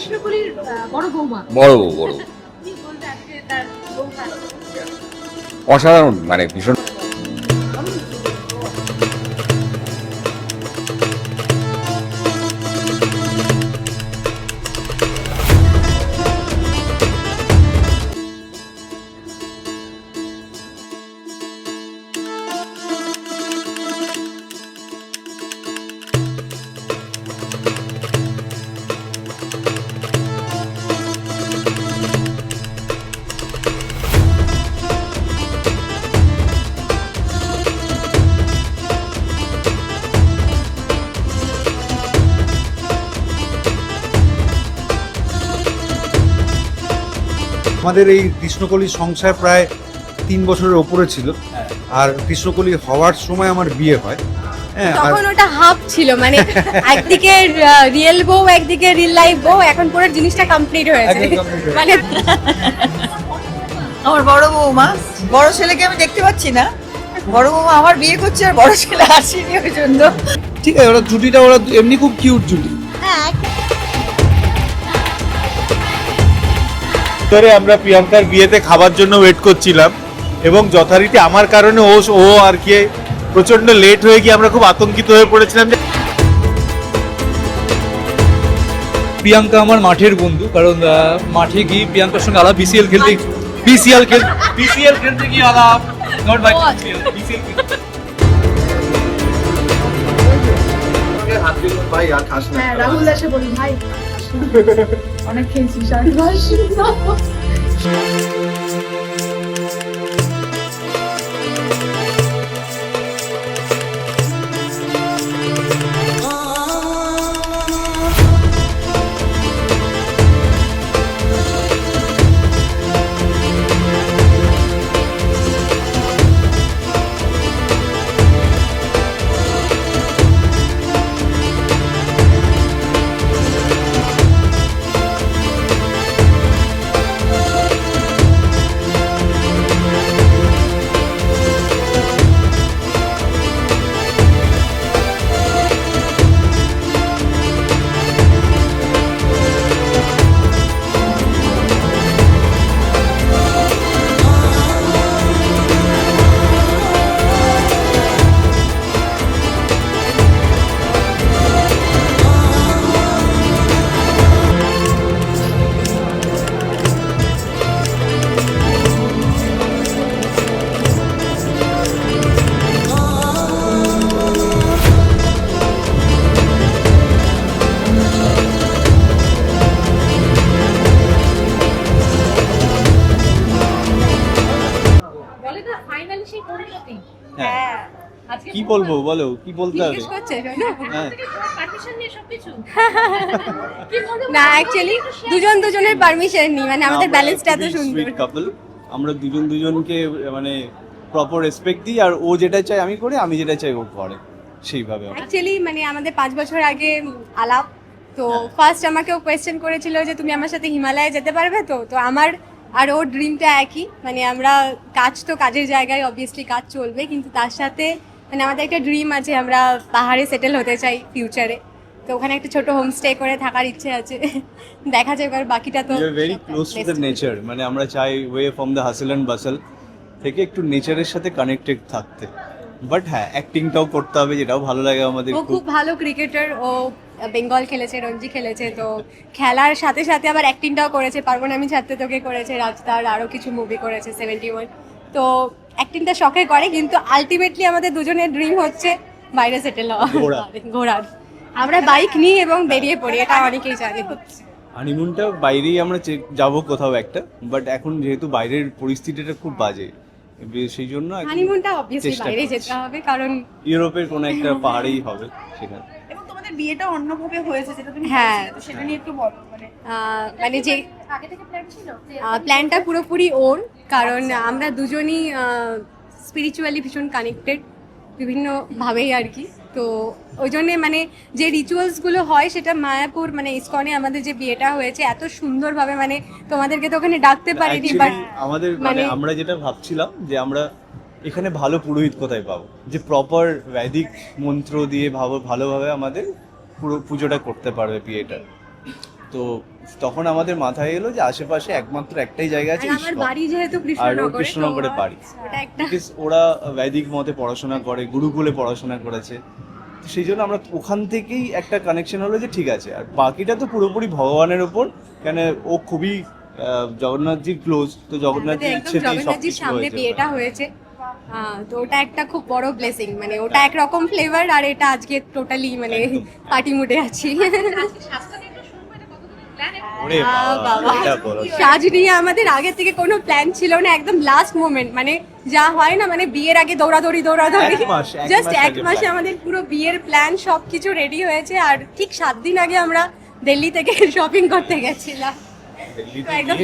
কৃষ্ণকলির বড় বৌমা। বড় বউ, বড় অসাধারণ মানে ভীষণ আমাদের এই কৃষ্ণকলির সংসার প্রায় তিন বছরের ওপরে ছিল। আর কৃষ্ণকলি হওয়ার সময় আমার বিয়ে হয়। হ্যাঁ তখন ওটা হাফ ছিল মানে একদিকে রিয়েল বউ একদিকে রিয়েল লাইফ বউ এখন পুরো জিনিসটা কমপ্লিট হয়েছে মানে আমার বড় বৌমা বড় ছেলেকে আমি দেখতে পাচ্ছি না। বড় বৌমা আমার বিয়ে করছে আর বড় ছেলে আসেনি ওই জন্য। ঠিক আছে ওরা জুটিটা ওরা এমনি খুব কিউট জুটি ধরে আমরা প্রিয়াঙ্কার বিয়েতে খাবার জন্য ওয়েট করছিলাম এবং যথারীতি আমার কারণে ও ও আর কি প্রচণ্ড লেট হয়ে গিয়ে আমরা খুব আতঙ্কিত হয়ে পড়েছিলাম যে প্রিয়াঙ্কা আমার মাঠের বন্ধু কারণ মাঠে গিয়ে প্রিয়াঙ্কার সঙ্গে আলাপ বিসিএল খেলতে বিসিএল খেল বিসিএল খেলতে গিয়ে আলাপ নট বাই বিসিএল বিসিএল হ্যাঁ রাহুল দাসে বলি ভাই। অনেক খেয়েছিস আর বলব? বলো কি বলতে হবে? হ্যাঁ। পারমিশন নিয়ে সবকিছু কি বলব না অ্যাকচুয়ালি দুজন দুজনের পারমিশন নি মানে আমাদের ব্যালেন্সটা এত সুন্দর। কাপল আমরা দুজন দুজনকে মানে প্রপার রেসপেক্ট দিই আর ও যেটা চাই আমি করি আমি যেটা চাই ও করে সেইভাবে অ্যাকচুয়ালি মানে আমাদের পাঁচ বছর আগে আলাপ তো ফার্স্ট আমাকেও কোয়েশ্চেন করেছিল যে তুমি আমার সাথে হিমালয়ে যেতে পারবে তো? তো আমার আর ওর ড্রিমটা একই মানে আমরা কাজ তো কাজের জায়গায় অবভিয়াসলি কাজ চলবে কিন্তু তার সাথে মানে আমাদের একটা ড্রিম আছে আমরা পাহাড়ে সেটেল হতে চাই ফিউচারে তো ওখানে একটা ছোট হোমস্টে করে থাকার ইচ্ছে আছে। দেখা যাবে এবার বাকিটা তো very close to the nature মানে আমরা চাই way from the hassle and bustle থেকে একটু নেচারের সাথে কানেক্টেড থাকতে। বাট হ্যাঁ অ্যাক্টিংটাও করতে হবে যেটাও ভালো লাগে আমাদের ও খুব। ভালো ক্রিকেটার ও বেঙ্গল খেলেছে রঞ্জি খেলেছে তো খেলার সাথে সাথে আবার অ্যাক্টিংটাও করেছে পার্বণ আমি ছাড়তে তোকে করেছে রাজদার আরও কিছু মুভি করেছে সেভেন্টি ওয়ান তো অ্যাক্টিংটা শখে করে কিন্তু আলটিমেটলি আমাদের দুজনের ড্রিম হচ্ছে বাইরে সেটেল হওয়া। ঘোরা। ঘোরার আমরা বাইক নিই এবং বেরিয়ে পড়ি এটা অনেকেই জানে। হানিমুনটা বাইরেই আমরা যাব কোথাও একটা বাট এখন যেহেতু বাইরের পরিস্থিতিটা খুব বাজে সেই জন্য হানিমুনটা অবভিয়াসলি চেষ্টা বাইরে যেতে হবে কারণ ইউরোপের কোনো একটা পাহাড়েই হবে সেখানে। এবং তোমাদের বিয়েটা অন্যভাবে হয়েছে যেটা তুমি হ্যাঁ। সেটা নিয়ে একটু বলো মানে মানে যে আগে থেকে প্ল্যান ছিল? প্ল্যানটা পুরোপুরি ওর কারণ আমরা দুজনই স্পিরিচুয়ালি ভীষণ কানেক্টেড বিভিন্নভাবেই আর কি। তো ওই জন্যে মানে যে রিচুয়ালসগুলো হয় সেটা মায়াপুর মানে ইসকনে আমাদের যে বিয়েটা হয়েছে এত সুন্দরভাবে মানে তোমাদেরকে তো ওখানে ডাকতে পারিনি বাট আমাদের মানে মানে- আমরা যেটা ভাবছিলাম যে আমরা এখানে ভালো পুরোহিত কোথায় পাবো? যে প্রপার বৈদিক মন্ত্র দিয়ে ভালো ভালোভাবে আমাদের পুরো পুজোটা করতে পারবে বিয়েটা। তো তখন আমাদের মাথায় এলো যে আশেপাশে একমাত্র একটাই জায়গা আছে আমার বাড়ি যেহেতু কৃষ্ণনগরে ওর কৃষ্ণনগরে বাড়ি। একটা ওরা বৈদিক মতে পড়াশোনা করে গুরুকুলে পড়াশোনা করেছে। তো সেই জন্য আমরা ওখান থেকেই একটা কানেকশন হলো যে ঠিক আছে আর বাকিটা তো পুরোপুরি ভগবানের ওপর। কেন ও খুবই জগন্নাথজির ক্লোজ তো আমাদের জগন্নাথজির ইচ্ছেতেই সব কিছু সামনে হয়েছে বিয়েটা হয়েছে। তো ওটা একটা খুব বড় ব্লেসিং মানে ওটা একরকম ফ্লেভার আর এটা আজকে টোটালি মানে। পার্টি মুডে আছি। সাজ নিয়ে আমাদের আগে থেকে কোনো প্ল্যান ছিল না একদম লাস্ট মোমেন্ট মানে যা হয় না মানে বিয়ের আগে দৌড়াদৌড়ি দৌড়াদৌড়ি। জাস্ট এক মাসে আমাদের পুরো বিয়ের প্ল্যান সব কিছু রেডি হয়েছে। আর ঠিক সাত দিন আগে আমরা দিল্লি থেকে শপিং করতে গেছিলাম। একদম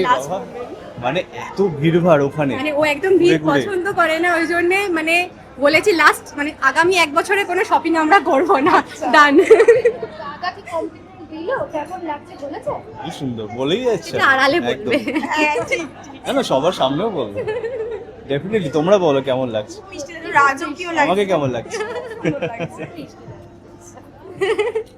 মানে এত ভিড়ভাড় ওখানে। মানে ও একদম ভিড়। পছন্দ করে না ওই জন্য মানে বলেছি লাস্ট মানে আগামী এক বছরে কোনো শপিং আমরা করব না। ডান কমপ্লিমেন্ট দিল কেমন লাগছে বলেছে? কি সুন্দর বলেই যাচ্ছে। আড়ালে বলবে। না না সবার সামনেও বলব। ডেফিনেটলি তোমরা বলো কেমন লাগছে। রাজকীয় আমাকে কেমন লাগছে?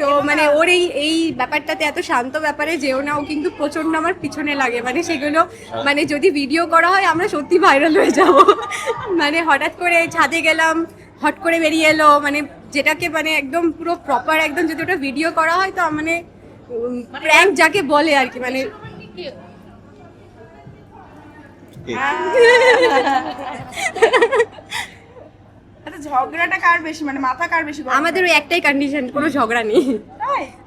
তো মানে ওর এই এই ব্যাপারটাতে এত শান্ত ব্যাপারে যেও না ও কিন্তু প্রচণ্ড আমার পিছনে লাগে। মানে সেগুলো মানে যদি ভিডিও করা হয় আমরা সত্যি ভাইরাল হয়ে যাব। মানে হঠাৎ করে ছাদে গেলাম হট করে বেরিয়ে এলো মানে যেটাকে মানে একদম পুরো প্রপার একদম যদি ওটা ভিডিও করা হয় তো মানে প্র্যাঙ্ক যাকে বলে আর কি মানে আচ্ছা ঝগড়াটা কার বেশি? মানে মাথা কার বেশি আমাদের ওই একটাই কন্ডিশন কোনো ঝগড়া নেই।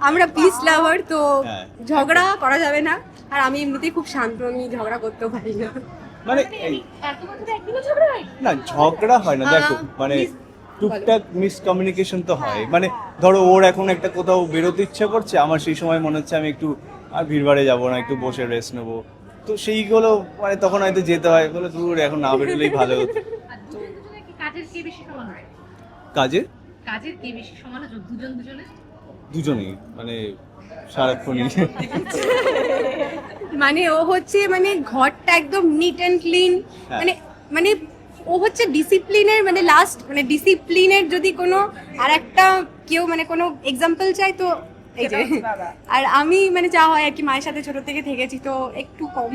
আমরা পিস লাভার তো হ্যাঁ। ঝগড়া করা যাবে না। আর আমি এমনিতেই খুব শান্ত আমি ঝগড়া করতেও পারি না। মানে হয় না ঝগড়া হয় না দেখো মানে টুকটাক মিসকমিউনিকেশন তো হয়। মানে ধরো ওর এখন একটা কোথাও বেরোতে ইচ্ছা করছে আমার সেই সময় মনে হচ্ছে আমি একটু আর ভিড়ভাড়ে যাব না একটু বসে রেস্ট নেব। তো সেইগুলো মানে তখন হয়তো যেতে হয় বলে দূর এখন না বেরোলেই ভালো হতো। কাজের? কে বেশি সমান হয় কাজের কে বেশি সমান দুজন দুজনে? দুজনেই মানে সারাক্ষণই। মানে ও হচ্ছে মানে ঘরটা একদম নিট অ্যান্ড ক্লিন। মানে মানে ও হচ্ছে ডিসিপ্লিনের মানে লাস্ট মানে ডিসিপ্লিনের যদি কোনো আর একটা কেউ মানে কোনো এক্সাম্পল চাই তো এই যে আর আমি মানে যা হয় আর কি মায়ের সাথে ছোট থেকে থেকেছি তো একটু কম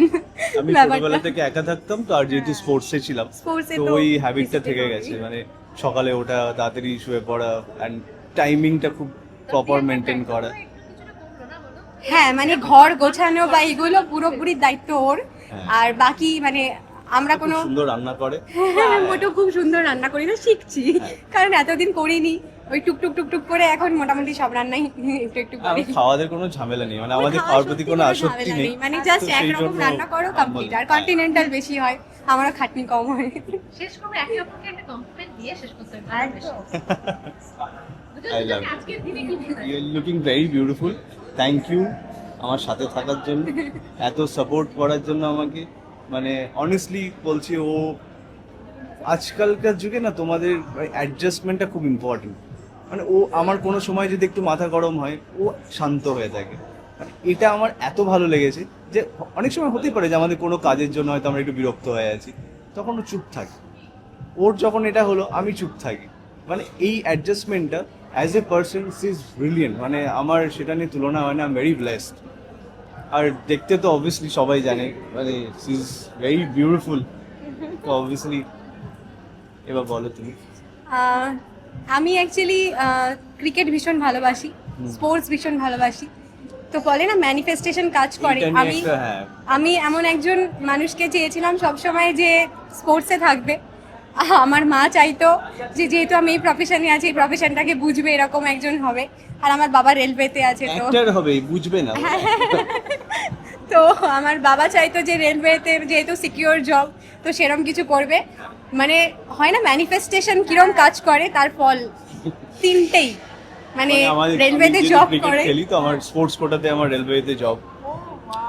আমি ছোটবেলা থেকে একা থাকতাম তো আর যেহেতু স্পোর্টসে ছিলাম Sports এ তো ওই হ্যাবিটটা থেকে গেছে। মানে সকালে ওঠা তাড়াতাড়ি শুয়ে পড়া অ্যান্ড টাইমিংটা খুব প্রপার মেনটেন করা। হ্যাঁ মানে ঘর গোছানো বা এগুলো পুরোপুরি দায়িত্ব ওর। হ্যাঁ। আর বাকি মানে আমরা কোনো সুন্দর রান্না করে। মোটো খুব সুন্দর রান্না করি না শিখছি। হ্যাঁ। কারণ এতদিন করিনি ওই টুকটুক টুকটুক করে এখন মোটামুটি সব রান্নাই একটু একটু করি। খাওয়াদের কোনো ঝামেলা নেই মানে আমাদের খাওয়া খাওয়ার প্রতি কোনো আসক্তি ঝামেলা নেই। মানে জাস্ট একরকম রান্না করো কমপ্লিট আর কন্টিনেন্টাল বেশি হয় আমারও খাটনি কম হয়। শেষ করব একে অপরকে একটা কমপ্লিমেন্ট দিয়ে শেষ করতে হবে মনে হয়? You looking very beautiful thank you আমার সাথে থাকার জন্য এত সাপোর্ট করার জন্য আমাকে। মানে অনেস্টলি বলছি, ও আজকালকার যুগে না তোমাদের অ্যাডজাস্টমেন্টটা খুব ইম্পর্টেন্ট মানে ও আমার কোনো সময় যদি একটু মাথা গরম হয়, ও শান্ত হয়ে থাকে। মানে এটা আমার এত ভালো লেগেছে যে, অনেক সময় হতেই পারে যে আমাদের কোনো কাজের জন্য হয়তো আমরা একটু বিরক্ত হয়ে আছি। তখন ও চুপ থাকে। ওর যখন এটা হলো, আমি চুপ থাকি। মানে এই অ্যাডজাস্টমেন্টটা as a person is brilliant মানে আমার সেটা নিয়ে তুলনা হয় না আই ভেরি ব্লেসড আর দেখতে তো অবভিয়াসলি সবাই জানে মানে ইজ ভেরি বিউটিফুল তো অবভিয়াসলি এবার বলো তুমি। আমি অ্যাকচুয়ালি ক্রিকেট ভীষণ ভালোবাসি স্পোর্টস ভীষণ ভালোবাসি। তো বলে না ম্যানিফেস্টেশন কাজ করে। আমি হ্যাঁ। আমি এমন একজন মানুষকে চেয়েছিলাম সবসময় যে স্পোর্টসে থাকবে। আমার মা চাইতো যে যেহেতু আমি এই প্রফেশনে আছি এই প্রফেশনটাকে বুঝবে এরকম একজন হবে। আর আমার বাবা রেলওয়েতে আছে তো হবে বুঝবে না। তো আমার বাবা চাইতো যে রেলওয়েতে যেহেতু সিকিউর জব তো সেরম কিছু করবে। মানে হয় না ম্যানিফেস্টেশন কিরম কাজ করে তার ফল তিনটেই। মানে মানে রেলওয়েতে জব করে। খেলি তো আমার স্পোর্টস কোটাতে আমার রেলওয়েতে জব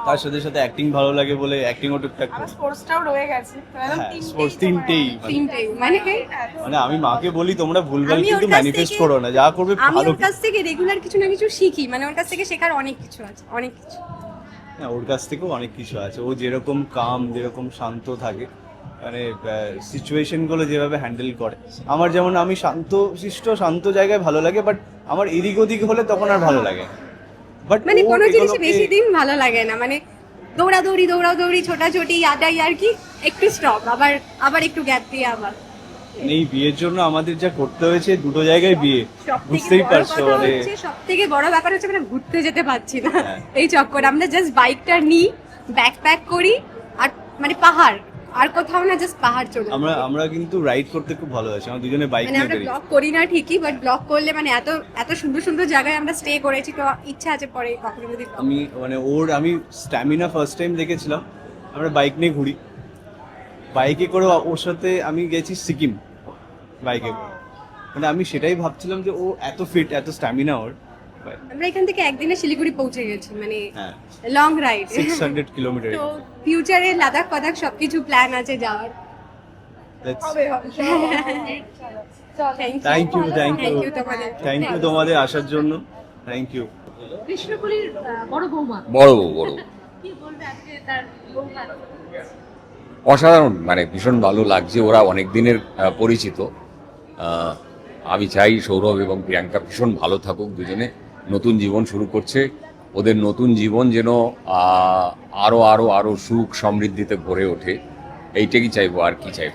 তার সাথে সাথে অ্যাক্টিং ভালো লাগে বলে অ্যাক্টিংও টুকটাক করি। স্পোর্টসটাও রয়ে গেছে। একদম হ্যাঁ তিনটেই স্পোর্টস তিনটেই। মানে তিনটেই মানে মানে আমি মাকে বলি তোমরা ভুলভাল কিন্তু ম্যানিফেস্ট করো না। যা করবে ভালো আমি ওর কাছ থেকে রেগুলার কিছু না কিছু শিখি। মানে ওর কাছ থেকে শেখার অনেক কিছু আছে অনেক কিছু। হ্যাঁ ওর কাছ থেকেও অনেক কিছু আছে। ও যেরকম কাম যেরকম শান্ত থাকে মানে সিচুয়েশনগুলো যেভাবে হ্যান্ডেল করে। আমার যেমন আমি শান্ত শিষ্ট শান্ত জায়গায় ভালো লাগে বাট আমার এদিক ওদিক হলে তখন আর ভালো লাগে। বাট মানে কোনো জিনিসই বেশি দিন ভালো লাগে না। মানে দৌড়াদৌড়ি দৌড়াদৌড়ি ছোটাছুটি আটাই আর কি? একটু স্টপ আবার আবার একটু গ্যাপ দিয়ে আবার। এই বিয়ের জন্য আমাদের যা করতে হয়েছে দুটো জায়গায় বিয়ে। বুঝতেই পারছ মানে সব থেকে বড় ব্যাপার হচ্ছে মানে ঘুরতে যেতে পারছি না। হ্যাঁ। এই চক্করে আমরা জাস্ট বাইকটা নিই ব্যাক প্যাক করি আর মানে পাহাড় আর কোথাও না জাস্ট পাহাড় চলে আমরা আমরা কিন্তু রাইড করতে খুব ভালোবাসি আমরা দুজনে বাইক মানে নিয়ে আমরা ব্লগ করি না ঠিকই বাট ব্লগ করলে মানে এত এত সুন্দর সুন্দর জায়গায় আমরা স্টে করেছি তো ইচ্ছা আছে পরে কখনো যদি আমি মানে ওর আমি স্ট্যামিনা ফার্স্ট টাইম দেখেছিলাম আমরা বাইক নিয়ে ঘুরি। বাইকে করে ওর সাথে আমি গেছি সিকিম বাইকে করে। মানে আমি সেটাই ভাবছিলাম যে ও এত ফিট এত স্ট্যামিনা ওর। আমরা এখান থেকে একদিনে শিলিগুড়ি পৌঁছে গেছি মানে হ্যাঁ। Long ride six hundred kilometre তো ফিউচারে লাদাখ পাদাখ সবকিছু প্ল্যান আছে যাওয়ার। Thank you thank you you thank you তোমাদের। আসার জন্য। থ্যাংক ইউ কৃষ্ণপুরীর বড় বৌমা। বড় বউ, বড় কি বলবে আজকে তার বৌমা? অসাধারণ মানে ভীষণ ভালো লাগছে। ওরা অনেক দিনের পরিচিত। আমি চাই সৌরভ এবং প্রিয়াঙ্কা ভীষণ ভালো থাকুক দুজনে নতুন জীবন শুরু করছে। ওদের নতুন জীবন যেন আহ, আরও আরও আরও সুখ সমৃদ্ধিতে ভরে ওঠে। এইটাই চাইব আর কি চাইব।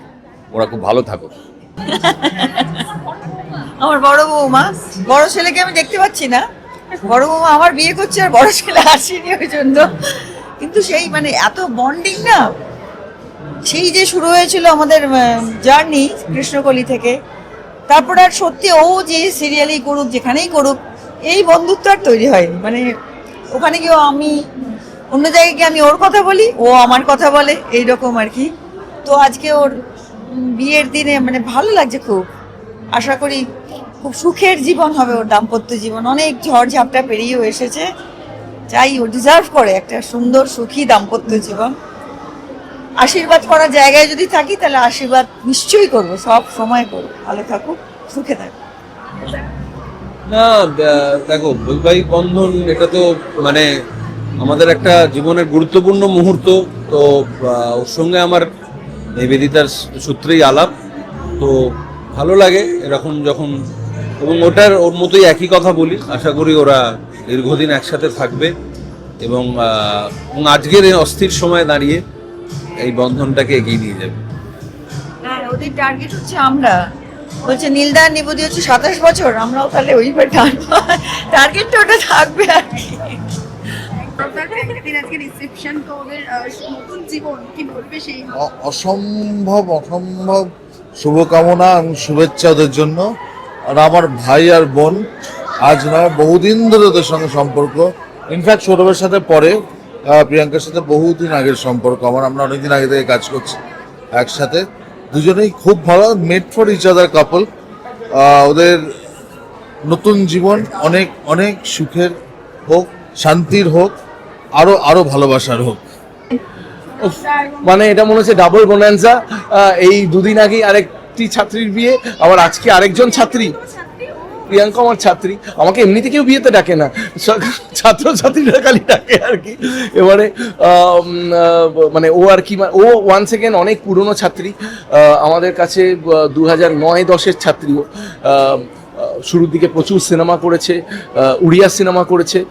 ওরা খুব ভালো থাকুক। আমার বড় বৌমা বড় ছেলেকে আমি দেখতে পাচ্ছি না। বড় বৌমা আমার বিয়ে করছে আর বড় ছেলে আসেনি ওই জন্য। কিন্তু সেই মানে এত বন্ডিং না। সেই যে শুরু হয়েছিল আমাদের জার্নি কৃষ্ণকলি থেকে, তারপর আর সত্যি ও যে সিরিয়ালই করুক, যেখানেই করুক, এই বন্ধুত্ব আর তৈরি হয়নি। মানে ওখানে গিয়েও আমি, অন্য জায়গায় গিয়ে আমি ওর কথা বলি, ও আমার কথা বলে এই রকম আর কি। তো আজকে ওর বিয়ের দিনে মানে ভালো লাগছে খুব। আশা করি খুব সুখের জীবন হবে ওর দাম্পত্য জীবন। অনেক ঝড় ঝাপটা পেরিয়েও এসেছে। চাই ও ডিজার্ভ করে একটা সুন্দর, সুখী দাম্পত্য জীবন। আশীর্বাদ করার জায়গায় যদি থাকি, তাহলে আশীর্বাদ নিশ্চয়ই করব। সব সময় করব। ভালো থাকুক, সুখে থাকুক। না দেখো, বৈবাহিক বন্ধন এটা তো মানে আমাদের একটা জীবনের গুরুত্বপূর্ণ মুহূর্ত। তো ওর সঙ্গে আমার নিবেদিতার সূত্রেই আলাপ। তো, ভালো লাগে এরকম যখন, এবং ওটার, ওর মতোই একই কথা বলি। আশা করি ওরা দীর্ঘদিন একসাথে থাকবে এবং আজকের এই অস্থির সময় দাঁড়িয়ে এই বন্ধনটাকে এগিয়ে নিয়ে যাবে। হ্যাঁ ওদের টার্গেট হচ্ছে আমরা। বলছে নীলদা নিবদি হচ্ছে সাতাশ বছর আমরাও তাহলে ওই টার্গেটটা ওটা থাকবে আর কি। দিন আজকে রিসেপশন তো ওদের আহ, নতুন জীবন কি বলবে সেই অসম্ভব অসম্ভব শুভকামনা এবং শুভেচ্ছা ওদের জন্য। আর আমার ভাই আর বোন আজ নয় বহুদিন ধরে ওদের সঙ্গে সম্পর্ক। ইনফ্যাক্ট সৌরভের সাথে পরে প্রিয়াঙ্কার সাথে বহুদিন আগের সম্পর্ক, আমার, আমরা অনেকদিন আগে থেকে কাজ করছি একসাথে। দুজনেই খুব ভালো made for each other couple ওদের নতুন জীবন, অনেক অনেক সুখের হোক, শান্তির হোক, আরও আরও ভালোবাসার হোক। মানে এটা মনে হচ্ছে ডাবল বোনান্সা এই দুদিন আগে আরেকটি ছাত্রীর বিয়ে, আবার আজকে আরেকজন ছাত্রী। প্রিয়াঙ্কা আমার ছাত্রী, আমাকে এমনিতে কেউ বিয়েতে ডাকে না। ছাত্র ছাত্রীরা খালি ডাকে আর কি। এবারে মানে ও আর কি মা- ও ওয়ান সেকেন্ড অনেক পুরনো ছাত্রী। আমাদের কাছে দু হাজার নয় দশের ছাত্রী ও। শুরুর দিকে প্রচুর সিনেমা করেছে উড়িয়া সিনেমা করেছে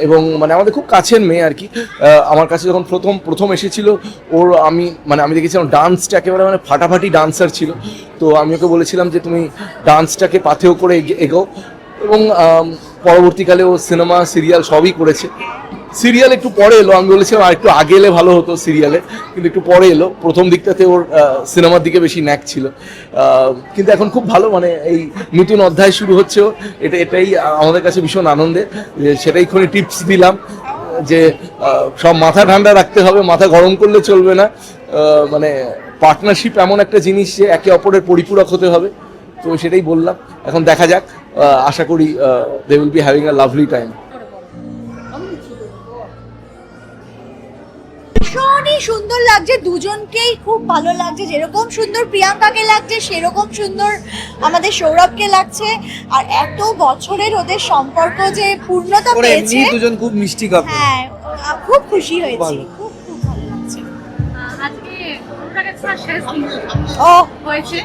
এবং মানে আমাদের খুব কাছের মেয়ে আর কি। আমার কাছে যখন প্রথম প্রথম এসেছিল, ওর আমি মানে আমি দেখেছিলাম ডান্সটা একেবারে মানে ফাটাফাটি ডান্সার ছিল। তো আমি ওকে বলেছিলাম যে তুমি ডান্সটাকে পাথেও করে এগে- এবং পরবর্তীকালে ও সিনেমা, সিরিয়াল সবই করেছে। সিরিয়াল একটু পরে এলো, আমি বলেছিলাম আর একটু আগে এলে ভালো হতো সিরিয়ালে, কিন্তু একটু পরে এলো। প্রথম দিকটাতে ওর সিনেমার দিকে বেশি ন্যাক ছিল। কিন্তু এখন খুব ভালো মানে এই নতুন অধ্যায় শুরু হচ্ছে এটা, এটাই আমাদের কাছে ভীষণ আনন্দের। সেটাই কোনো টিপস দিলাম, যে সব মাথা ঠান্ডা রাখতে হবে, মাথা গরম করলে চলবে না। মানে পার্টনারশিপ এমন একটা জিনিস যে একে অপরের পরিপূরক হতে হবে। তো সেটাই বললাম। এখন দেখা যাক আশা করি they will be having a lovely time ভীষণই সুন্দর লাগছে। দুজনকেই খুব ভালো লাগছে। যেরকম সুন্দর প্রিয়াঙ্কাকে লাগছে সেরকম সুন্দর আমাদের সৌরভকে লাগছে। আর এত বছরের ওদের সম্পর্ক যে পূর্ণতা পেয়েছে দুজন খুব মিষ্টি কাপড় হ্যাঁ খুব খুশি হয়েছি। খুব খুব ভালো লাগছে। আজকে শেষ ও। হয়েছে।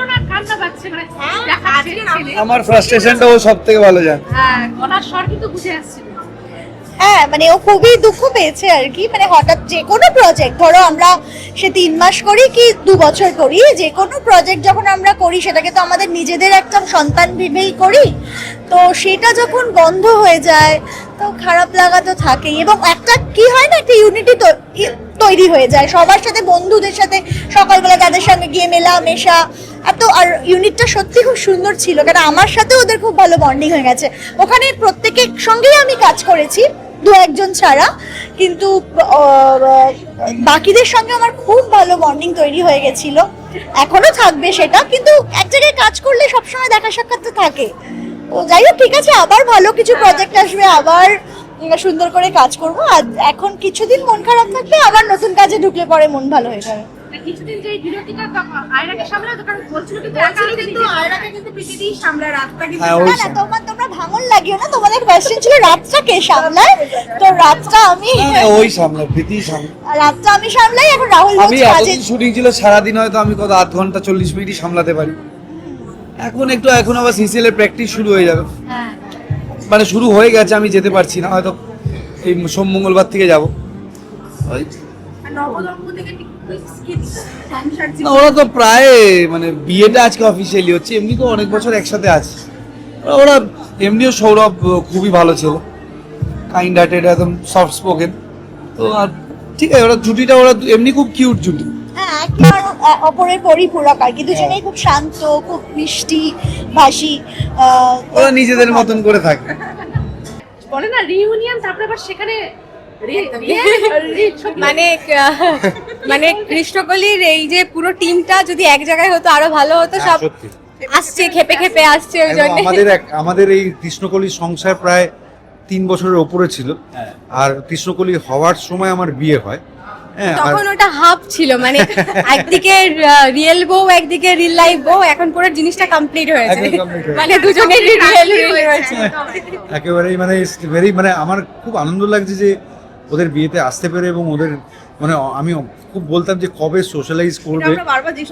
মানে দেখা ছেলে। আমার ফ্রাস্ট্রেশনটা ও সব থেকে ভালো জানে। হ্যাঁ গলার স্বর কিন্তু বুঝে আসছিল হ্যাঁ মানে ও খুবই দুঃখ পেয়েছে আর কি। মানে হঠাৎ যে কোনো প্রজেক্ট ধরো আমরা সে তিন মাস করি কি দু বছর করি, যে কোনো প্রজেক্ট যখন আমরা করি, সেটাকে তো আমাদের নিজেদের একটা সন্তান ভেবেই করি। তো সেটা যখন বন্ধ হয়ে যায়, তো খারাপ লাগা তো থাকেই। এবং একটা কি হয় না, একটা ইউনিটি তৈরি হয়ে যায়। সবার সাথে, বন্ধুদের সাথে, সকালবেলা তাদের সঙ্গে গিয়ে মেলা মেশা এত আর ইউনিটটা সত্যি খুব সুন্দর ছিল। কারণ আমার সাথে ওদের খুব ভালো বন্ডিং হয়ে গেছে। ওখানে প্রত্যেকের সঙ্গেই আমি কাজ করেছি। দু একজন ছাড়া। কিন্তু বাকিদের সঙ্গে আমার খুব ভালো বন্ডিং তৈরি হয়ে গেছিল। এখনও থাকবে সেটা, কিন্তু এক জায়গায় কাজ করলে সবসময় দেখা সাক্ষাৎ তো থাকে। তো যাই হোক, ঠিক আছে, আবার ভালো কিছু প্রজেক্ট আসবে, আবার সুন্দর করে কাজ করব। আর এখন কিছুদিন মন খারাপ থাকলে আবার নতুন কাজে ঢুকলে পরে মন ভালো হয়ে যাবে। কিছুদিন যে বিরতিটা আয়রাকে সামলাতো কারণ বলছিল কিন্তু একা বলছিল হাতে কিন্তু আয়রাকে কিন্তু পিটিতেই সামলায় রাতটা কিন্তু হ্যাঁ, না না তোমার তোমরা ভাঙন লাগিও না তোমাদের কোয়েশ্চেন ছিল রাতটা কে সামলায়? তো রাতটা আমি ওই সামনে প্রীতি সামনে রাতটা আমি সামলাই এখন রাহুল আমি বলছে এতদিন শুটিং ছিল সারাদিন হয়তো আমি কত আধ ঘণ্টা চল্লিশ মিনিটই সামলাতে পারি। এখন একটু এখন আবার সিসিএল এর প্র্যাকটিস শুরু হয়ে যাবে। মানে শুরু হয়ে গেছে আমি যেতে পারছি না হয়তো এই সোম মঙ্গলবার থেকে যাব। না ওরা তো প্রায় মানে বিয়েটা আজকে অফিসিয়ালি হচ্ছে এমনি তো অনেক বছর একসাথে আছে। ওরা- এমনিও সৌরভ খুবই ভালো ছিল। কাইন্ড হার্টেড একদম সফট স্পোকেন তো আর ঠিক আছে ওরা জুটিটা ওরা এমনি খুব কিউট জুটি। হ্যাঁ অপরের পরিপূরক আর কি দুজনেই খুব শান্ত খুব মিষ্টি ভাষী ওরা নিজেদের মতন করে থাকে। বলে না রিউনিয়ন তারপরে আবার সেখানে। মানে মানে কৃষ্ণকলির এই যে পুরো টিমটা যদি এক জায়গায় হতো আরও ভালো হতো সব আসছে খেপে খেপে আসছে ওই জন্য। আমাদের আমাদের এই কৃষ্ণকলির সংসার প্রায় তিন বছরের ওপরে ছিল। আর কৃষ্ণকলি হওয়ার সময় আমার বিয়ে হয়। হ্যাঁ তখন ওটা হাফ ছিল মানে একদিকে রিয়েল বউ একদিকে রিয়েল লাইফ বউ এখন পুরো জিনিসটা কমপ্লিট হয়েছে মানে দুজনেরই রিয়েল রিয়েল হয়েছে একেবারেই মানে ভেরি মানে আমার খুব আনন্দ লাগছে যে ওদের বিয়েতে আসতে পেরে এবং ওদের মানে আমি খুব বলতাম যে কবে সোশ্যালাইজ করবে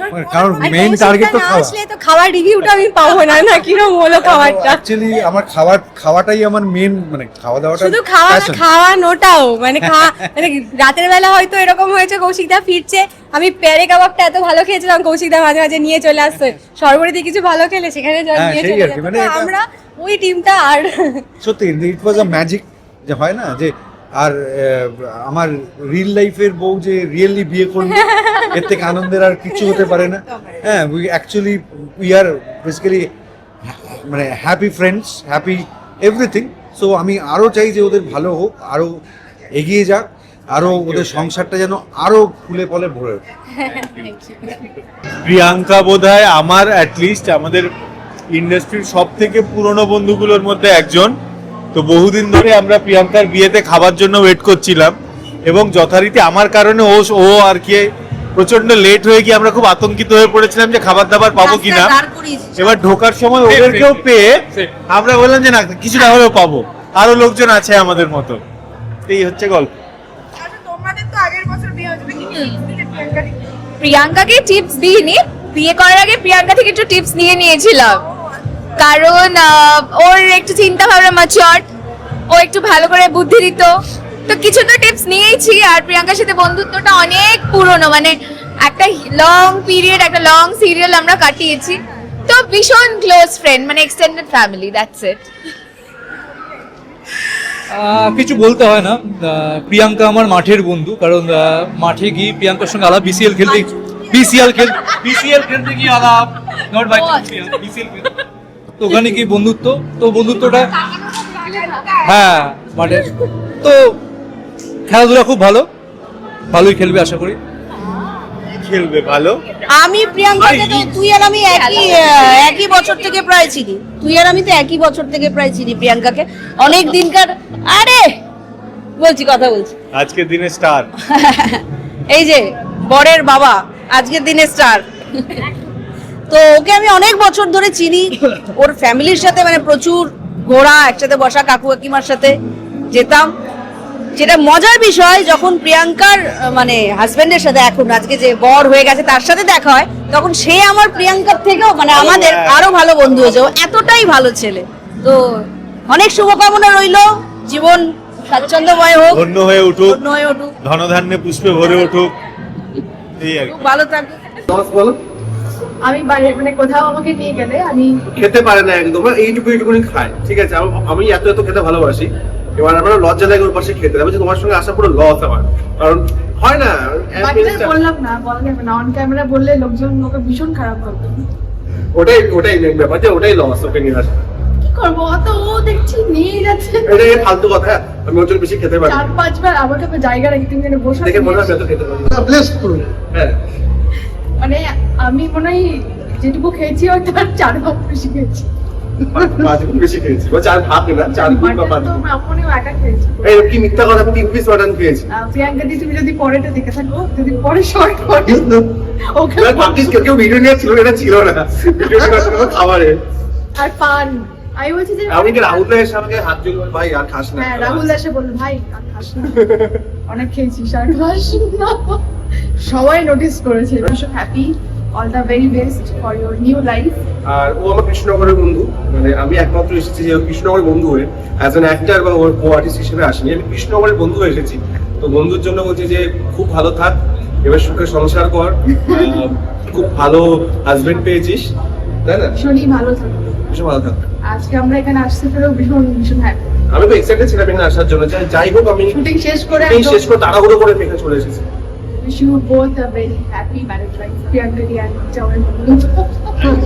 মানে কারণ মেইন টার্গেট তো খাওয়া আসলে তো খাওয়ার রিভিউটা আমি পাবো না না কিরম হলো খাবারটা অ্যাকচুয়ালি আমার খাবার খাওয়াটাই আমার মেন মানে খাওয়া দাওয়াটা শুধু খাওয়া। খাওয়ানোটাও মানে খাওয়া মানে রাতের বেলা হয়তো এরকম হয়েছে কৌশিকদা ফিরছে আমি পেয়ারে কাবাবটা এত ভালো খেয়েছিলাম কৌশিকদা মাঝে মাঝে নিয়ে চলে আসতো সর্বরিতে কিছু ভালো খেলে সেখানে হ্যাঁ, নিয়ে চলে কি। মানে আমরা ওই টিমটা আর সত্যি ইট ওয়াজ আ ম্যাজিক যে হয় না যে আর আমার রিয়েল লাইফের বউ যে রিয়েলি বিয়ে করবে এর থেকে আনন্দের আর কিছু হতে পারে না। হ্যাঁ we actually we are basically মানে happy friends happy everything so আমি আরও চাই যে ওদের ভালো হোক আরও এগিয়ে যাক আরও ওদের সংসারটা যেন আরও ফুলে ফলে ভরে ওঠে। প্রিয়াঙ্কা বোধহয় আমার অ্যাটলিস্ট আমাদের ইন্ডাস্ট্রির সব থেকে পুরনো বন্ধুগুলোর মধ্যে একজন। তো বহুদিন ধরে আমরা প্রিয়াঙ্কার বিয়েতে খাবার জন্য ওয়েট করছিলাম এবং যথারীতি আমার কারণে ও ও আর কি প্রচণ্ড লেট হয়ে গিয়ে আমরা খুব আতঙ্কিত হয়ে পড়েছিলাম যে খাবার দাবার পাবো কিনা। এবার ঢোকার সময় ওদেরকেও পেয়ে আমরা বললাম যে না কিছুটা হলেও পাবো। আরও লোকজন আছে আমাদের মতো। এই হচ্ছে গল্প। আচ্ছা, তোমাদের তো আগের বছর বিয়ে হয়েছিল কি tips দিলে প্রিয়াঙ্কাকে? প্রিয়াঙ্কাকে টিপস দিইনি বিয়ে করার আগে প্রিয়াঙ্কা থেকে একটু টিপস নিয়ে নিয়েছিলাম। কারণ ওর একটু চিন্তা ভাবনা ম্যাচিওর ও একটু ভালো করে বুদ্ধি দিত। তো কিছু তো টিপস নিয়েইছি আর প্রিয়াঙ্কার সাথে বন্ধুত্বটা অনেক পুরনো মানে একটা লং পিরিয়ড একটা লং সিরিয়াল আমরা কাটিয়েছি। তো ভীষণ ক্লোজ ফ্রেন্ড মানে এক্সটেন্ডেড ফ্যামিলি দ্যাটস ইট কিছু বলতে হয় না। প্রিয়াঙ্কা আমার মাঠের বন্ধু কারণ মাঠে গিয়ে প্রিয়াঙ্কার সঙ্গে আলাপ বিসিএল খেলতে বিসিএল খেল বিসিএল খেলতে গিয়ে আলাপ। নট বাই বিসিএল তো ওখানে কি বন্ধুত্ব? তো বন্ধুত্বটা হ্যাঁ মানে তো খেলাধুলা খুব ভালো। ভালোই খেলবে আশা করি। খেলবে ভালো। আমি প্রিয়াঙ্কাকে তো তুই আর আমি একই একই বছর থেকে প্রায় চিনি। তুই আর আমি তো একই বছর থেকে প্রায় চিনি প্রিয়াঙ্কাকে। অনেক দিনকার আরে! বলছি কথা বলছি। আজকের দিনে স্টার। এই যে বরের বাবা আজকের দিনে স্টার। তো ওকে আমি অনেক বছর ধরে চিনি। ওর ফ্যামিলির সাথে মানে প্রচুর ঘোরা একসাথে বসা কাকু কাকিমার সাথে যেতাম। যেটা মজার বিষয় যখন প্রিয়াঙ্কার মানে হাজবেন্ডের সাথে এখন আজকে যে বর হয়ে গেছে তার সাথে দেখা হয় তখন সে আমার প্রিয়াঙ্কার থেকেও মানে আমাদের আরও ভালো বন্ধু হয়েছে। ও এতটাই ভালো ছেলে। তো অনেক শুভকামনা রইল। জীবন স্বাচ্ছন্দ্যময় হোক। ধন্য হয়ে উঠুক। ধন্য হয়ে উঠুক। ধনধান্যে পুষ্পে ভরে উঠুক। এই আর ভালো থাকুক বলো। আমি বাইরে মানে কোথাও আমাকে নিয়ে গেলে আমি খেতে পারে না একদম। মানে এইটুকু এইটুকুনি খায়। ঠিক আছে আমি এত এত খেতে ভালোবাসি। এবার আমার লজ্জা লাগে ওর পাশে খেতে। আমি বলছি, তোমার সঙ্গে আসা পুরো লস আমার। কারণ হয় না। বললাম না বলা যাবে না। অন ক্যামেরা বললে লোকজন ওকে ভীষণ খারাপ করবে। ওটাই ওটাই main ব্যাপার যে ওটাই লস ওকে নিয়ে আসা কি করব? অত ও দেখছি নিয়ে যাচ্ছে। ফালতু কথা। আমি ওর জন্য বেশি খেতে পারি না। চার পাঁচবার আমাকে তো জায়গা রেখে তুমি বসে। দেখে মনে হয় এত খেতে পারি ব্লেস করুন। হ্যাঁ। মানে আমি মনে হয় যেটুকু খেয়েছি ওই তার চার ভাগ বেশি খেয়েছি। আর পান আমি বলছি যে আমি কি রাহুল ভাইয়ের সামনে হাত জুড়ে ভাই আর খাস না। হ্যাঁ রাহুল এসে বলল ভাই আর খাস না। অনেক খেয়েছিস আর খাস না। সবাই নোটিস করেছে। ভীষণ happy all the very best for your new life আর ও আমার কৃষ্ণনগরের বন্ধু। মানে আমি একমাত্র এসেছি যে কৃষ্ণনগরের বন্ধু হয়ে। অ্যাজ অ্যান অ্যাক্টার বা ওর কো আর্টিস্ট হিসেবে আসিনি। আমি কৃষ্ণনগরের বন্ধু হয়ে এসেছি। তো বন্ধুর জন্য বলছি যে খুব ভালো থাক। এবার সুখে সংসার কর। খুব ভালো হাজবেন্ড পেয়েছিস। তাই না? ভীষণই ভালো থাকো। ভীষণ ভালো থাক। আজকে আমরা এখানে আসতে পেরেও ভীষণ ভীষণ হ্যাপি আমি তো এক্সাইটেড ছিলাম এখানে আসার জন্য। যাই- হোক আমি শুটিং শেষ করে শেষ করে তাড়াহুড়ো করে এখানে চলে এসেছি। wish you both a very happy marriage life. Priyankari and Chavan.